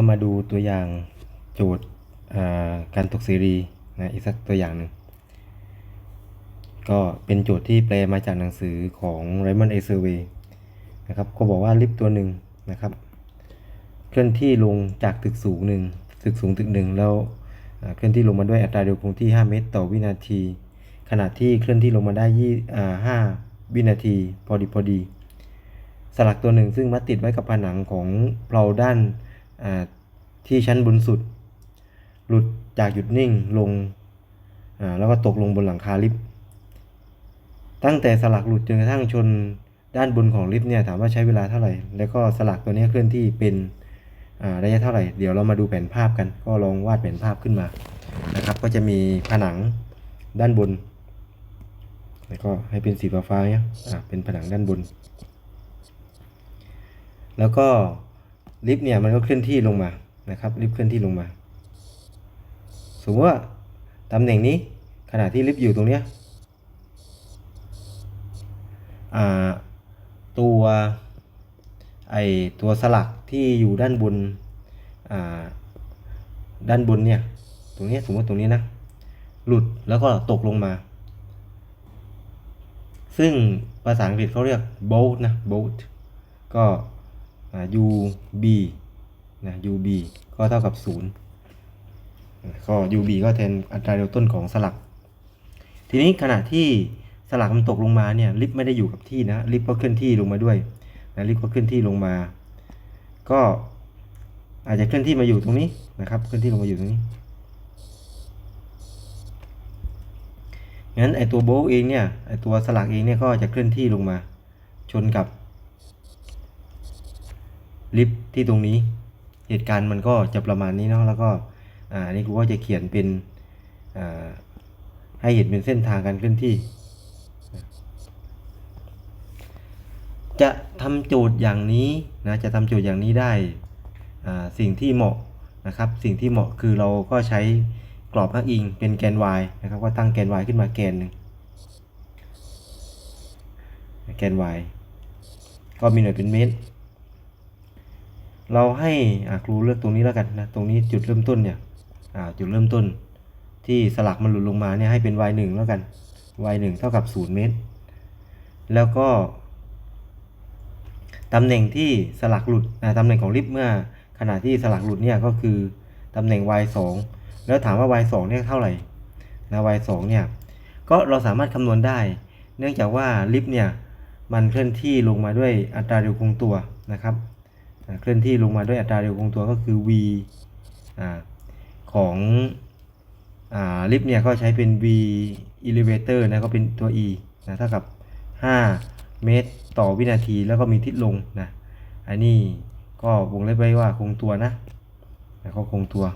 ก็มาดูตัวอย่างโจทย์การตกเสรีนะอีกสักตัวอย่างหนึ่งก็เป็นโจทย์ที่แปลมาจากหนังสือของ Raymond A. Survey นะครับก็บอกว่าลิฟต์ตัวหนึ่งนะครับ เคลื่อนที่ลงจากตึกสูงหนึ่งตึกสูงตึกหนึ่งแล้วเคลื่อนที่ลงมาด้วยอัตราเร็วคงที่ 5 เมตร ต่อวินาที ขณะที่เคลื่อนที่ลงมาได้ยี่อ่าวินาทีพอดีพอดี สลักตัวหนึ่งซึ่งมัดติดไว้กับผนังของเพลาด้าน ที่ชั้นบนสุด หลุดจากหยุดนิ่งลงแล้วก็ตกลงบนหลังคาลิฟต์ตั้งแต่สลักหลุดจนกระทั่งชนด้านบนของลิฟต์เนี่ยถามว่าใช้เวลาเท่าไหร่ แล้วก็สลักตัวนี้เคลื่อนที่เป็นระยะเท่าไหร่ เดี๋ยวเรามาดูแผนภาพกัน ก็ลองวาดแผนภาพขึ้นมานะครับ ก็จะมีผนังด้านบน แล้วก็ให้เป็นสีฟ้าๆเนี่ยเป็นผนังด้านบน แล้วก็ ลิฟต์เนี่ยมันก็เคลื่อนที่ลงมานะครับลิฟต์เคลื่อนที่ลงมา สมมติว่าตำแหน่งนี้ขณะที่ลิฟต์อยู่ตรงเนี้ยตัวไอตัวสลักที่อยู่ด้านบนด้านบนเนี่ยตรงเนี้ยสมมติตรงนี้นะหลุดแล้วก็ตกลงมา ซึ่งภาษาอังกฤษเขาเรียก bolt นะ bolt ก็ อ่า UB นะ UB ก็เท่ากับ0ก็ UB ก็แทนอัตราเร็วต้นของสลัก ทีนี้ขณะที่สลักมันตกลงมาเนี่ยลิฟต์ไม่ได้อยู่กับที่นะลิฟต์ก็เคลื่อนที่ลงมาด้วยนะลิฟต์ก็เคลื่อนที่ลงมา ก็อาจจะเคลื่อนที่มาอยู่ตรงนี้นะครับเคลื่อนที่ลงมาอยู่ตรงนี้งั้นไอตัวโบว์เองเนี่ยไอตัวสลักเองเนี่ยก็จะเคลื่อนที่ลงมา ชนกับ ลิฟที่ตรงนี้ เหตุการณ์มันก็จะประมาณนี้เนาะแล้วก็อ่าอันนี้กูก็จะเขียนเป็นอ่าให้เห็นเป็นเส้นทางการเคลื่อนที่ จะทำโจทย์อย่างนี้นะจะทำโจทย์อย่างนี้ได้อ่าสิ่งที่เหมาะนะครับ สิ่งที่เหมาะคือเราก็ใช้กรอบอ้างอิงเป็นแกน y นะครับก็ตั้งแกน y ขึ้นมาแกนหนึ่งแกน y ก็มีหน่วยเป็นเมตร เราให้ครูเลือกตรงนี้แล้วกันนะตรงนี้จุดเริ่มต้นเนี่ยจุดเริ่มต้น ที่สลักมันหลุดลงมาเนี่ยให้เป็น y 1แล้วกัน y 1เท่ากับ 0 เมตร แล้วก็ตำแหน่งที่สลักหลุดนะตำแหน่งของลิฟต์เมื่อขณะที่สลักหลุดเนี่ยก็คือตำแหน่ง y 2แล้วถามว่า y 2เนี่ยเท่าไหร่นะ y 2เนี่ยก็เราสามารถคำนวณได้ เนื่องจากว่าลิฟต์เนี่ยมันเคลื่อนที่ลงมาด้วยอัตราเร็วคงตัวนะครับ เคลื่อนที่ลงมาด้วยอัตราเร็วคงตัวก็คือ v อของอลิฟต์เนี่ยก็ใช้เป็น v elevator นะก็เป็นตัว e นะเท่ากับ 5 เมตรต่อวินาทีแล้วก็มีทิศลงนะอันนี้ก็วงเล็บไว้ว่าคงตัวนะแล้วก็คงตัว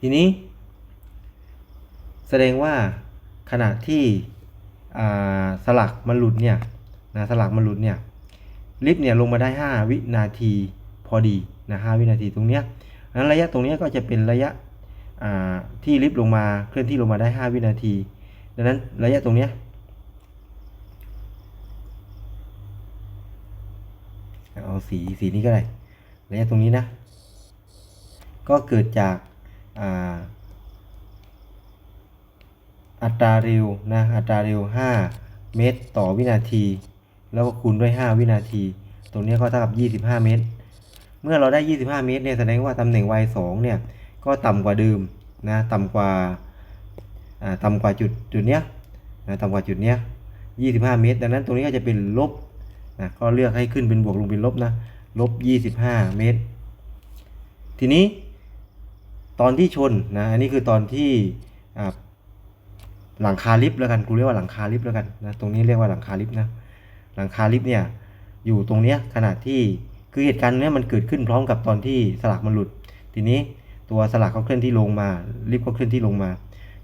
ทีนี้ แสดงว่าขณะที่ สลักมันหลุดเนี่ยนะสลักมันหลุดเนี่ยลิฟต์เนี่ยลงมาได้ 5 วินาทีพอดีนะ5วินาทีตรงเนี้ยนั้นระยะตรงเนี้ยก็จะเป็นระยะที่ลิฟต์ลงมาเคลื่อนที่ลงมาได้ 5 วินาที ดังนั้นระยะตรงเนี้ยเอาสีสีนี้ก็ได้ระยะตรงนี้นะ ก็เกิดจากอ่า อัตราเร็วนะอัตราเร็ว 5 เมตรต่อวินาที แล้วก็คูณด้วย 5 วินาที ตรงนี้ก็เท่ากับ 25 เมตร เมื่อเราได้ 25 เมตรเนี่ยแสดงว่าตำแหน่ง y 2เนี่ยก็ต่ำกว่าเดิมนะต่ำกว่าต่ำกว่าจุดจุดเนี้ยนะต่ำกว่าจุดเนี้ย25 เมตร ดังนั้นตรงนี้ก็จะเป็นลบนะก็เลือกให้ขึ้นเป็นบวกลงเป็นลบนะลบ 25 เมตร ทีนี้ตอนที่ชนนะอันนี้คือตอนที่ หลังคาลิฟต์แล้วกันกูเรียกว่าหลังคาลิฟต์แล้วกันนะตรงนี้เรียกว่าหลังคาลิฟต์นะหลังคาลิฟต์เนี่ยอยู่ตรงเนี้ยขณะที่คือเหตุการณ์เนี้ยมันเกิดขึ้นพร้อมกับตอนที่สลักมันหลุด ทีนี้ตัวสลักก็เคลื่อนที่ลงมาลิฟต์ก็เคลื่อนที่ลงมา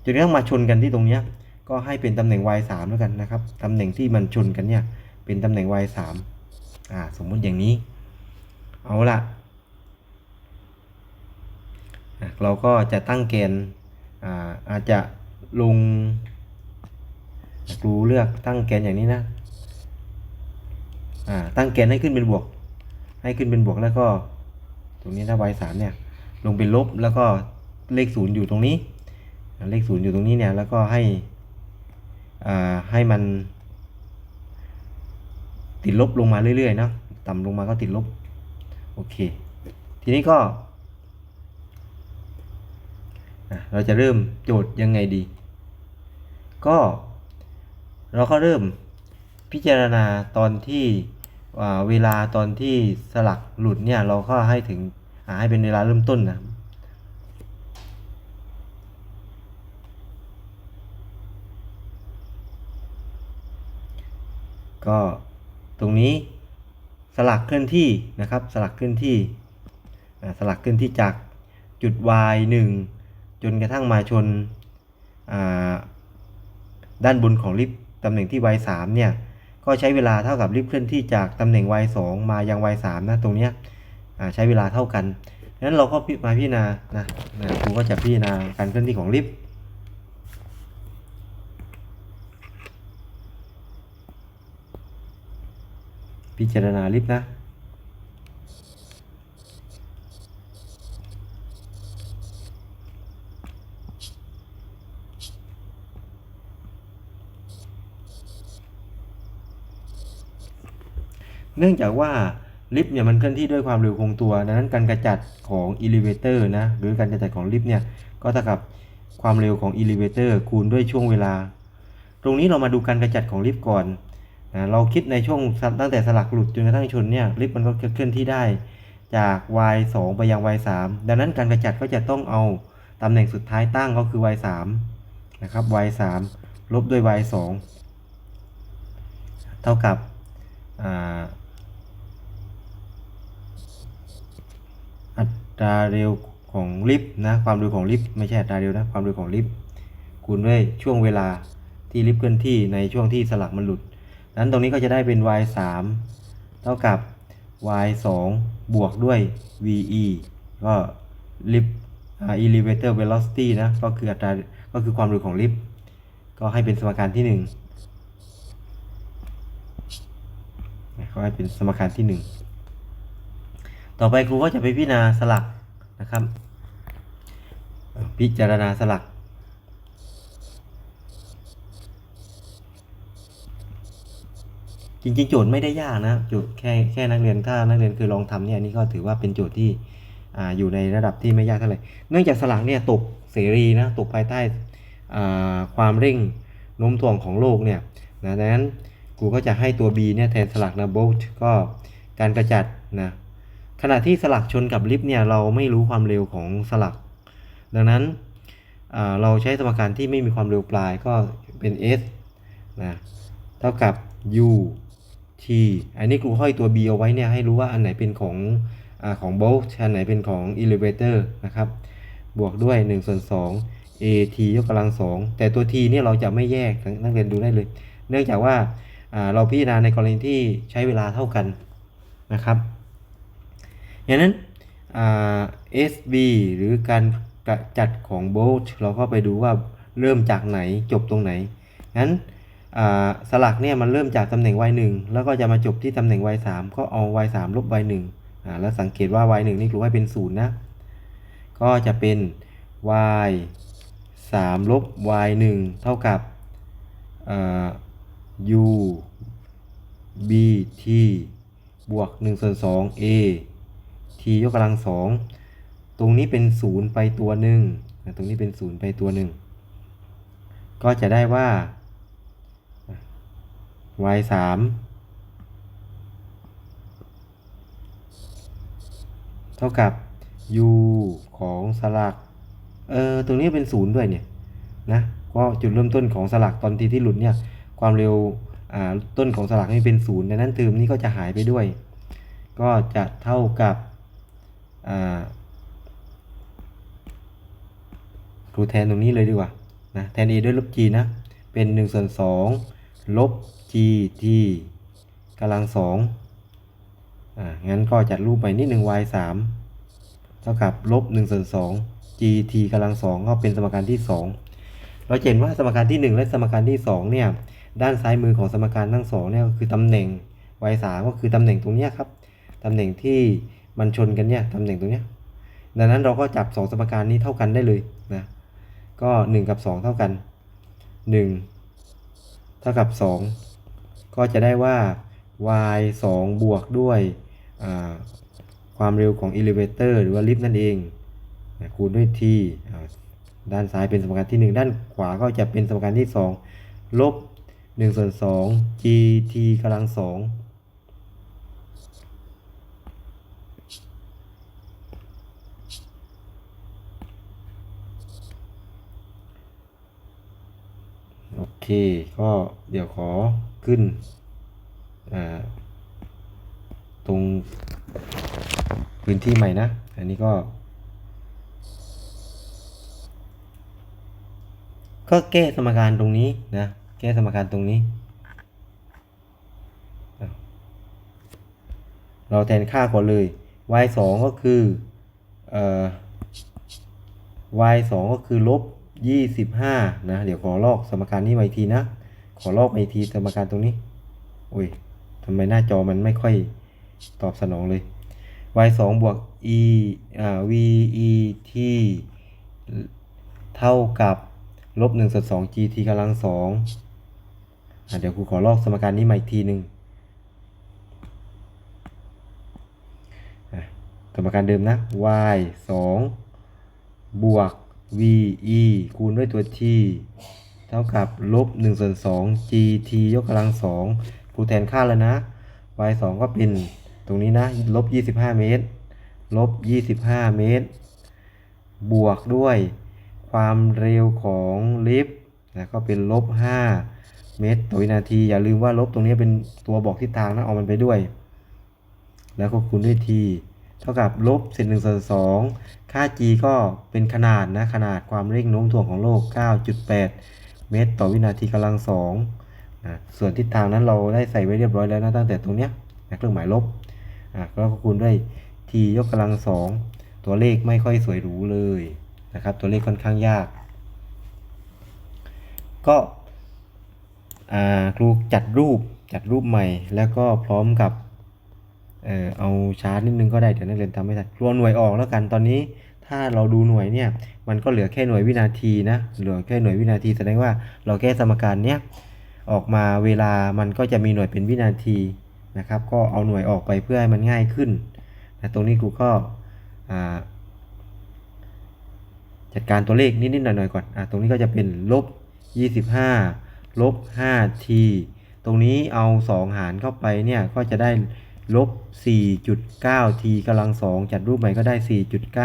จนกระทั่งมาชนกันที่ตรงเนี้ยก็ให้เป็นตำแหน่ง y 3 แล้วกันนะครับตำแหน่งที่มันชนกันเนี่ยเป็นตำแหน่ง y 3 อ่าสมมุติอย่างนี้ เอาละเราก็จะตั้งแกนอ่าอาจจะ ลงรูเลือกตั้งแกนอย่างนี้นะอ่าตั้งแกนให้ขึ้นเป็นบวก ให้ขึ้นเป็นบวกแล้วก็ ตรงนี้ถ้า y สามเนี่ย ลงเป็นลบแล้วก็เลขศูนย์อยู่ตรงนี้ เลขศูนย์อยู่ตรงนี้เนี่ยแล้วก็ให้อ่าให้มัน ติดลบลงมาเรื่อยๆเนาะต่ำลงมาก็ติดลบโอเค ทีนี้ก็ เราจะเริ่มโจทย์ยังไงดี ก็เราก็เริ่มพิจารณาตอนที่เวลาตอนที่สลักหลุดเนี่ยเราก็ให้ถึงให้เป็นเวลาเริ่มต้นนะก็ตรงนี้สลักเคลื่อนที่นะครับสลักเคลื่อนที่สลักเคลื่อนที่จากจุด y 1จนกระทั่งมาชนอ่า ด้านบนของลิฟต์ตำแหน่งที่ y 3เนี่ยก็ใช้เวลาเท่ากับลิฟต์เคลื่อนที่จากตำแหน่ง y 2มายัง y 3นะตรงเนี้ยใช้เวลาเท่ากันนั้นเราก็มาพิจารณานะนะครูก็จะพิจารณาการเคลื่อนที่ของลิฟต์พิจารณาลิฟต์นะ เนื่องจากว่าลิฟต์เนี่ยมันเคลื่อนที่ด้วยความเร็วคงตัวดังนั้นการกระจัดของ elevator นะหรือการกระจัดของลิฟต์เนี่ยก็เท่ากับความเร็วของ elevator คูณด้วยช่วงเวลา ตรงนี้เรามาดูการกระจัดของลิฟต์ก่อนนะเราคิดในช่วงตั้งแต่สลักหลุดจนกระทั่งชนเนี่ยลิฟต์มันก็เคลื่อนที่ได้จาก y 2ไปยัง y 3ดังนั้นการกระจัดก็จะต้องเอาตำแหน่งสุดท้ายตั้งก็คือ y 3นะครับ y 3ลบด้วย y 2เท่ากับอ่าอั ตราเร็วของลิฟต์นะความเร็วของลิฟต์ไม่ใช่อัตราเร็วนะความเร็วของลิฟต์คูณด้วยช่วงเวลาที่ลิฟต์เคลื่อนที่ในช่วงที่สลักมันหลุดนั้นตรงนี้ก็จะได้เป็น y 3เท่ากับ y 2บวกด้วย ve ก็ลิฟต์ elevator velocity นะก็คืออัตราก็คือความเร็วของลิฟต์ก็ให้เป็นสมการที่1นะก็ให้เป็นสมการที่1 ต่อไปครูก็จะไปพิจารณาสลักนะครับ พิจารณาสลัก จริงๆ โจทย์ไม่ได้ยากนะโจทย์แค่แค่นักเรียนถ้านักเรียนคือลองทำเนี่ยนี่ก็ถือว่าเป็นโจทย์ที่อ่าอยู่ในระดับที่ไม่ยากเท่าไหร่เนื่องจากสลักเนี่ยตกเสรีนะตกภายใต้ความเร่งโน้มถ่วงของโลกเนี่ยนะดังนั้นกูก็จะให้ตัว b เนี่ยแทนสลักนะ bolt ก็การกระจัดนะ ขณะที่สลักชนกับลิฟต์เนี่ยเราไม่รู้ความเร็วของสลัก ดังนั้นเราใช้สมการที่ไม่มีความเร็วปลายก็เป็น s นะเท่ากับ u t อันนี้ครูห้อยตัว b เอาไว้เนี่ยให้รู้ว่าอันไหนเป็นของอของ bolt อันไหนเป็นของ elevator นะครับ บวกด้วย1ส่วน2 a t ยกกำลัง 2 แต่ตัว t เนี่ยเราจะไม่แยกนักเรียนดูได้เลย เนื่องจากว่าเราพิจารณาในกรณีที่ใช้เวลาเท่ากันนะครับ อย่างนั้นอ่า SB หรือการกระจัดของ bolt เราก็ไปดูว่าเริ่มจากไหนจบตรงไหน งั้นสลักเนี่ยมันเริ่มจากตำแหน่ง y 1 แล้วก็จะมาจบที่ตำแหน่ง y 3 ก็เอา y 3 ลบ y 1 อ่าแล้วสังเกตว่า y 1 นี่ครูให้เป็น 0 นะ ก็จะเป็น y 3ลบ y 1เท่ากับ u b t บวก1ส่วน2 a t ยกกำลัง2ตรงนี้เป็น0ไปตัวหนึ่งตรงนี้เป็น0ไปตัวหนึ่งก็จะได้ว่า y 3เท่ากับ u ของสลักเออตรงนี้เป็น0ด้วยเนี่ยนะก็จุดเริ่มต้นของสลักตอนที่ที่หลุดเนี่ยความเร็วอ่าต้นของสลักนี่เป็น0ดังนั้นเทอมนี้ก็จะหายไปด้วย ก็จะเท่ากับ ครูแทนตรงนี้เลยดีกว่านะแทน a ด้วยลบ g นะ เป็น1ส่วน2ลบ g t กำลัง2อ่า งั้นก็จัดรูปไปนิดหนึ่ง y 3เท่ากับลบ1ส่วน2 g t กำลัง2ก็เป็นสมการที่ 2 เราเห็นว่าสมการที่ 1 และสมการที่ 2 เนี่ย ด้านซ้ายมือของสมการทั้งสองเนี่ยก็คือตำแหน่ง y สามก็คือตำแหน่งตรงนี้ครับ ตำแหน่งที่ มันชนกันเนี่ยตำแหน่งตรงเนี้ยดังนั้นเราก็จับสองสมการนี้เท่ากันได้เลยนะก็ 1 กับ 2 เท่ากัน 1 เท่ากับ 2 ก็จะได้ว่า y 2 บวกด้วยความเร็วของ elevator หรือว่าลิฟต์นั่นเองนะคูณด้วย t ด้านซ้ายเป็นสมการที่ 1 ด้านขวาก็จะเป็นสมการที่ 2 ลบ1ส่วน2 gt กำลัง2 เค ก็เดี๋ยวขอขึ้นตรงพื้นที่ใหม่นะ อันนี้ก็ ก็แก้สมการตรงนี้นะ แก้สมการตรงนี้ เราแทนค่าก่อนเลย y 2ก็คือออ y 2ก็คือลบ 25 นะ เดี๋ยวขอลอกสมการนี้มาอีกทีนะ ขอลอกมาอีกทีสมการตรงนี้โอ้ยทำไมหน้าจอมันไม่ค่อยตอบสนองเลย y 2บวก e อ่า v e t เท่ากับลบ1ส่วน2 gt กำลัง2อะเดี๋ยวครูขอลอกสมการนี้มาอีกทีหนึ่งสมการเดิมนะ y 2บวก v e คูณด้วยตัว t เท่ากับลบ1ส่วน2 gt ยกกำลัง2ครูแทนค่าแล้วนะ y 2ก็เป็นตรงนี้นะลบ25 เมตรลบ25 เมตร บวกด้วยความเร็วของลิฟต์นะก็เป็นลบ5เมตรต่อวินาที อย่าลืมว่าลบตรงนี้เป็นตัวบอกทิศทางนะเอามันไปด้วย แล้วก็คูณด้วย t เท่ากับลบเศษหนึ่งส่วนสองค่า g ก็เป็นขนาดนะขนาดความเร่งโน้มถ่วงของโลก 9.8 เมตร ต่อวินาทีกำลังสองนะส่วนทิศทางนั้นเราได้ใส่ไว้เรียบร้อยแล้วนะตั้งแต่ตรงเนี้ยนะเครื่องหมายลบอะแล้วก็คูณด้วย t ยกกำลังสองตัวเลขไม่ค่อยสวยหรูเลยนะครับตัวเลขค่อนข้างยาก ก็ครูจัดรูปจัดรูปใหม่แล้วก็พร้อมกับ เออเอาชาร์จนิดนึงก็ได้เดี๋ยวนักเรียนทำไม่ทันรวมหน่วยออกแล้วกันตอนนี้ถ้าเราดูหน่วยเนี่ยมันก็เหลือแค่หน่วยวินาทีนะเหลือแค่หน่วยวินาทีแสดงว่าเราแก้สมการเนี้ยออกมาเวลามันก็จะมีหน่วยเป็นวินาทีนะครับ ก็เอาหน่วยออกไปเพื่อให้มันง่ายขึ้นนะตรงนี้ครูก็จัดการตัวเลขนิดๆหน่อยๆก่อนอะตรงนี้ก็จะเป็นลบ 25ลบ 5t ตรงนี้เอา 2 หารเข้าไปเนี่ยก็จะได้ ลบ 4.9 t กำลัง2จัดรูปใหม่ก็ได้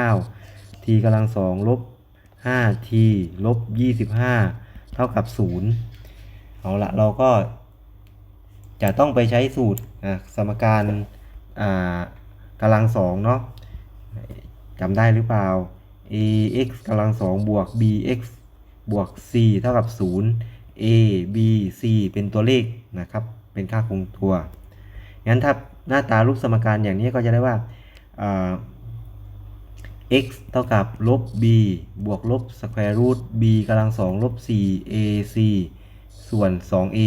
4.9 t กำลัง2ลบ 5t ลบ 25 เท่ากับ 0 เอาละเราก็จะต้องไปใช้สูตรสมการอ่ากำลัง2เนาะจำได้หรือเปล่า ax กำลัง2บวก bx บวก c เท่ากับ 0 a b c เป็นตัวเลขนะครับ เป็นค่าคงตัว งั้นถ้า หน้าตารูปสมการอย่างนี้ก็จะได้ว่า x เท่ากับลบ b บวกลบ square root b กำลัง2ลบ 4 ac ส่วน 2a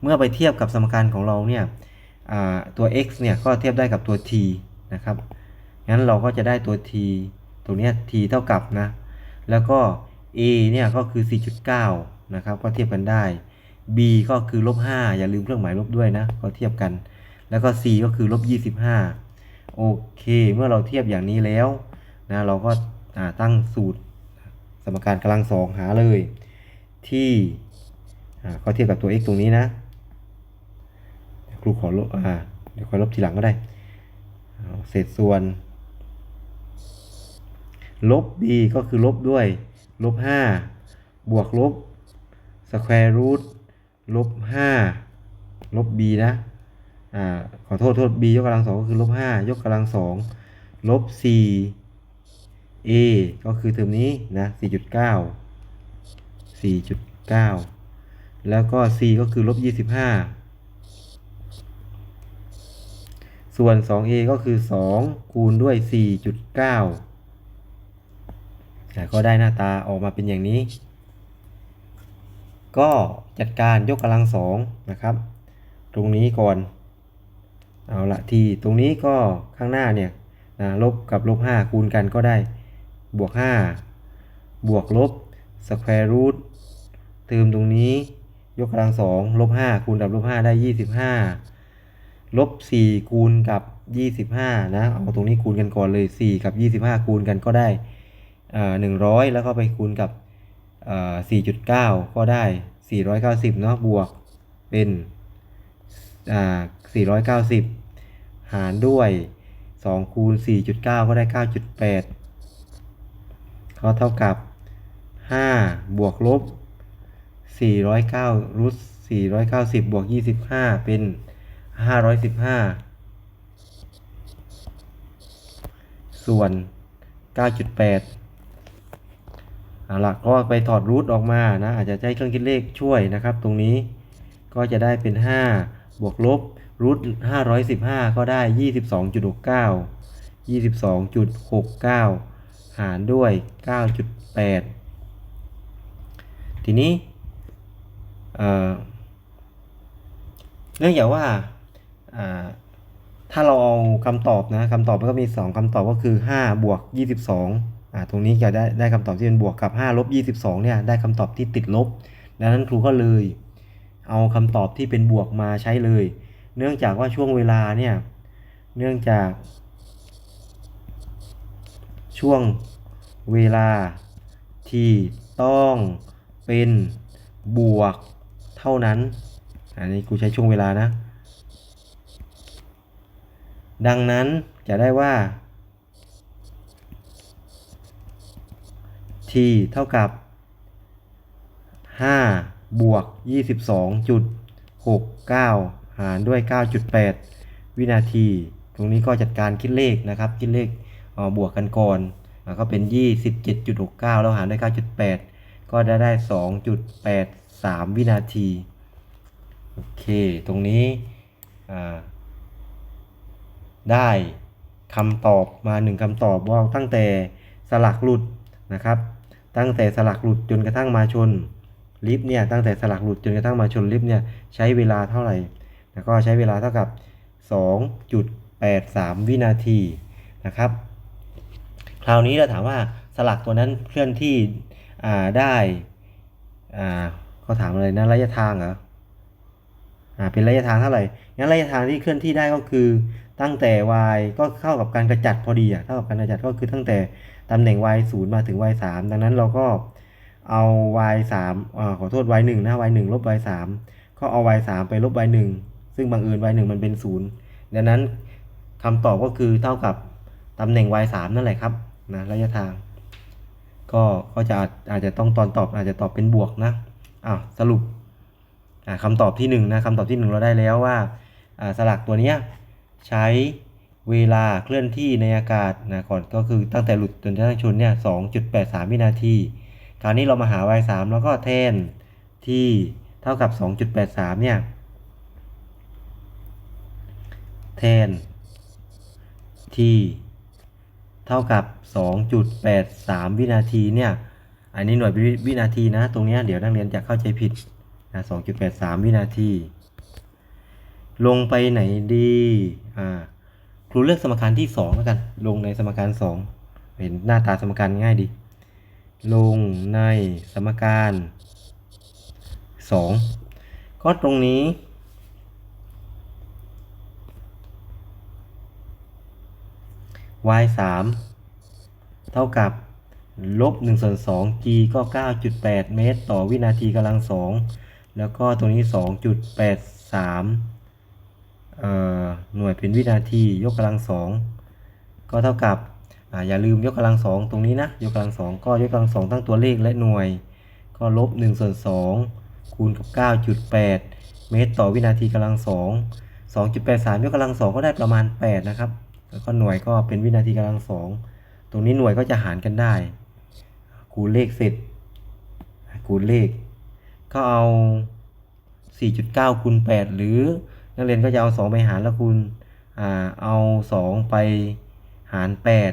เมื่อไปเทียบกับสมการของเราเนี่ยตัว x เนี่ยก็เทียบได้กับตัว t นะครับ งั้นเราก็จะได้ตัว t ตรงนี้ t เท่ากับนะ แล้วก็ a เนี่ยก็คือ 4.9 นะครับ ก็เทียบกันได้ b ก็คือลบ 5 อย่าลืมเครื่องหมายลบด้วยนะ ก็เทียบกัน แล้วก็ c ก็คือลบ25 โอเค เมื่อเราเทียบอย่างนี้แล้วนะเราก็ตั้งสูตรสมการกำลังสองหาเลย ที่ก็เทียบกับตัว x ตรงนี้นะ ครูขอลบอ่าเดี๋ยวขอลบทีหลังก็ได้ เศษส่วน ลบ b ก็คือลบด้วยลบ5บวกลบ square root ลบ5ลบ b นะ อ่าขอโทษโทษ b ยกกำลังสองก็คือลบ5ยกกำลังสองลบ4 a ก็คือเทอมนี้นะ4.9 4.9แล้วก็ c ก็คือลบ25ส่วน 2a ก็คือ 2 คูณด้วย 4.9 ก็ได้หน้าตาออกมาเป็นอย่างนี้ ก็จัดการยกกำลังสองนะครับ ตรงนี้ก่อน เอาละที่ตรงนี้ก็ข้างหน้าเนี่ยนะลบกับลบ5คูณกันก็ได้บวก 5 บวกลบสแควร์รูทเติมตรงนี้ยกกำลังสองลบ5คูณกับลบ5ได้25ลบ4คูณกับ25นะเอาตรงนี้คูณกันก่อนเลย4กับ25คูณกันก็ได้เอ่อ100แล้วก็ไปคูณกับเอ่อ4.9ก็ได้490เนาะบวกเป็นอ่า 490 หารด้วย2คูณ4.9 ก็ได้ 9.8ก็เท่ากับ 5 บวกลบ 409รูท490 บวก 25 เป็น 515 ส่วน 9.8เอาละก็ไปถอดรูทออกมานะ อาจจะใช้เครื่องคิดเลขช่วยนะครับ ตรงนี้ก็จะได้เป็น 5 บวกลบ รูท515ก็ได้22.69 22.69หารด้วย9.8ทีนี้เอ่อเนื่องจากว่าอ่าถ้าเราเอาคำตอบนะคำตอบมันก็มี 2คำตอบก็คือ 5 บวก 22อ่าตรงนี้จะได้ได้คำตอบที่เป็นบวกกับ 5 ลบ 22เนี่ยได้คำตอบที่ติดลบ ดังนั้นครูก็เลย เอาคำตอบที่เป็นบวกมาใช้เลย เนื่องจากว่าช่วงเวลาเนี่ยเนื่องจาก ช่วงเวลาที่ต้องเป็นบวกเท่านั้น อันนี้กูใช้ช่วงเวลานะ ดังนั้นจะได้ว่า t เท่ากับ 5 บวก 22.69หารด้วย 9.8 วินาที ตรงนี้ก็จัดการคิดเลขนะครับ คิดเลขบวกกันก่อนอ่าก็เป็น 27.69 แล้วหารด้วย 9.8 ก็ได้ได้ 2.83 วินาที โอเค ตรงนี้ได้คำตอบมาหนึ่งคำตอบว่าตั้งแต่สลักหลุดนะครับ ตั้งแต่สลักหลุดจนกระทั่งมาชนลิฟต์เนี่ยตั้งแต่สลักหลุดจนกระทั่งมาชนลิฟต์เนี่ยใช้เวลาเท่าไหร่ แล้วก็ใช้เวลาเท่ากับ 2.83 วินาทีนะครับ คราวนี้เราถามว่าสลักตัวนั้นเคลื่อนที่ได้เขาถามอะไรนะระยะทางเหรออ่าเป็นระยะทางเท่าไหร่ งั้นระยะทางที่เคลื่อนที่ได้ก็คือตั้งแต่ y ก็เข้ากับการกระจัดพอดีอะเท่ากับการกระจัดก็คือตั้งแต่ตำแหน่ง y 0มาถึง y 3ดังนั้นเราก็เอา y 3อ่าขอโทษ y 1นะ y 1ลบ y 3ก็เอา y 3ไปลบ y 1 ซึ่งบังเอิญ y 1มันเป็น0ดังนั้นคำตอบก็คือเท่ากับตำแหน่ง y 3นั่นแหละครับนะระยะทาง ก็ก็จะอาจจะต้องตอนตอบอาจจะตอบเป็นบวกนะอ่าสรุปอ่าคำตอบที่1นงนะคำตอบที่ 1 เราได้แล้วว่าสลักตัวนี้ใช้เวลาเคลื่อนที่ในอากาศนะก่อนก็คือตั้งแต่หลุดจนกระทั่งชนเนี่ย2.83 วินาที คราวนี้เรามาหา y 3แล้วก็แทนที่เท่ากับ 2.83 เนี่ย แทนที่เท่ากับ 2.83 วินาทีเนี่ย อันนี้หน่วยวินาทีนะ ตรงเนี้ยเดี๋ยวนักเรียนจะเข้าใจผิดนะ2.83 วินาที ลงไปไหนดี อ่า ครูเลือกสมการที่2แล้วกัน ลงในสมการ 2 เห็นหน้าตาสมการง่ายดี ลงในสมการ 2 ก็ตรงนี้ y 3เท่ากับลบ1ส่วน2 g ก็ 9.8 เมตร ต่อวินาทีกำลังสองแล้วก็ตรงนี้ 2.83เอ่อหน่วยเป็นวินาทียกกำลังสองก็เท่ากับออย่าลืมยกกำลังสองตรงนี้นะ ยกกำลังสองก็ยกกำลังสองทั้งตัวเลขและหน่วย ก็ลบ1ส่วน2คูณกับ 9.8 เมตร ต่อวินาทีกำลังสอง2.83 ยกกำลังสองก็ได้ประมาณ 8 นะครับ แล้วก็หน่วยก็เป็นวินาทีกำลังสอง ตรงนี้หน่วยก็จะหารกันได้ คูณเลขเสร็จ คูณเลข ก็เอา 4.9คูณ8หรือนักเรียนก็จะเอา 2 ไปหารแล้วคูณอ่าเอา 2 ไปหาร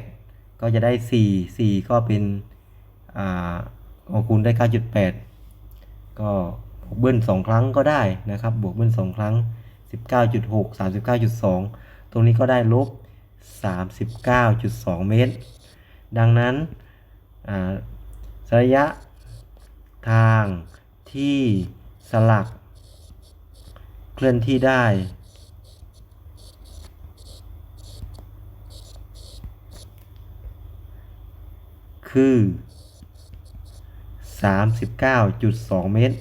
8 ก็จะได้ 4 4 ก็เป็นอ่าเอาคูณได้ 9.8 ก็บวกเบิ้ล2 ครั้งก็ได้นะครับ บวกเบิ้ล2 ครั้ง 19.6 39.2 ตรงนี้ก็ได้ลบ 39.2 เมตร ดังนั้นระยะทางที่สลักเคลื่อนที่ได้ คือ 39.2 เมตร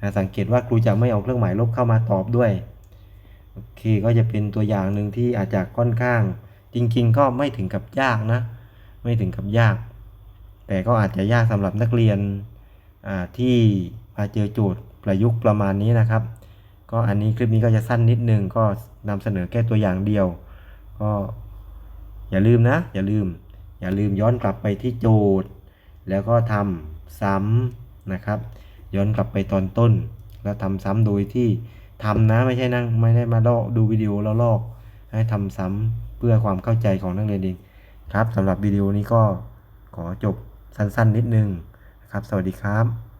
นะสังเกตว่าครูจะไม่เอาเครื่องหมายลบเข้ามาตอบด้วย โอเค ก็จะเป็นตัวอย่างหนึ่งที่อาจจะค่อนข้าง จริงๆ ก็ไม่ถึงกับยากนะ ไม่ถึงกับยาก แต่ก็อาจจะยากสำหรับนักเรียนที่มาเจอโจทย์ประยุกต์ประมาณนี้นะครับ ก็อันนี้คลิปนี้ก็จะสั้นนิดนึงก็นำเสนอแค่ตัวอย่างเดียว ก็อย่าลืมนะ อย่าลืม อย่าลืมย้อนกลับไปที่โจทย์ แล้วก็ทำซ้ำนะครับ ย้อนกลับไปตอนต้น แล้วทำซ้ำโดยที่ทำนะไม่ใช่นั่งไม่ได้มาลอกดูวิดีโอแล้วลอกให้ทำซ้ำ พื่อความเข้าใจของนักเรียนเองครับสำหรับวิดีโอนี้ก็ขอจบสั้นๆ นิดนึงนะครับ สวัสดีครับ